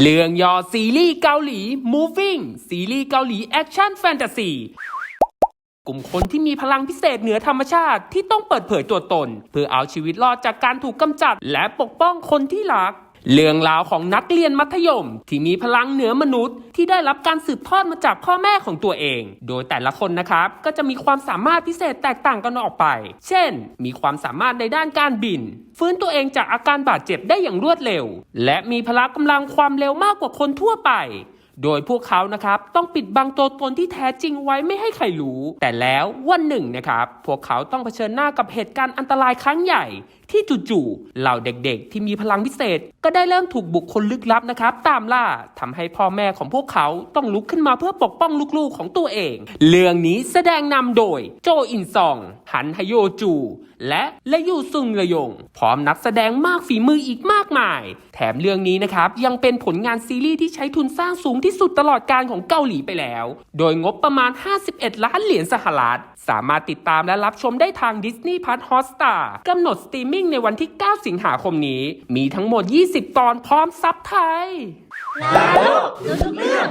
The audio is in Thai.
เรื่องย่อซีรีส์เกาหลี Moving ซีรีส์เกาหลีแอคชั่นแฟนตาซีกลุ่มคนที่มีพลังพิเศษเหนือธรรมชาติที่ต้องเปิดเผยตัวตน เพื่อเอาชีวิตรอดจากการถูกกำจัด และปกป้องคนที่รัก เรื่องราวของนักเรียนมัธยม ที่มีพลังเหนือมนุษย์ ที่ได้รับการสืบทอดมาจากพ่อแม่ของตัวเอง โดยแต่ละคนนะครับ ก็จะมีความสามารถพิเศษแตกต่างกันออกไป เช่น มีความสามารถในด้านการบิน ฟื้นตัวเองจากอาการบาดเจ็บได้อย่างรวดเร็ว และมีพละกำลังความเร็วมากกว่าคนทั่วไป โดยพวกเขานะครับต้องปิดบังตัวตนที่แท้จริงไว้ไม่ให้ใครรู้ แต่แล้ววันหนึ่งนะครับพวกเขาต้องเผชิญหน้ากับเหตุการณ์อันตรายครั้งใหญ่ ที่จู่ๆเหล่าเด็กๆ ที่มีพลังพิเศษ ก็ได้เริ่มถูกบุคคลลึกลับนะครับ ตามล่าทำให้พ่อแม่ของพวกเขาต้องลุกขึ้นมาเพื่อปกป้องลูกๆของตัวเอง เรื่องนี้แสดงนำโดยโจอินซอง หันฮโยจู และและยูซุงระยง พร้อมนักแสดงมากฝีมืออีกมากมายแถมเรื่องนี้นะครับ ยังเป็นผลงานซีรีส์ที่ใช้ทุนสร้างสูงที่สุดตลอดการของเกาหลีไปแล้ว โดยงบประมาณ 51 ล้านเหรียญสหรัฐ สามารถติดตามและรับชมได้ทาง Disney Plus Hotstar กำหนดสตรีมมิ่งในวันที่ 9 สิงหาคมนี้ มีทั้งหมด 20 ตอนพร้อมซับไทยลาโลกรู้ทุกเรื่อง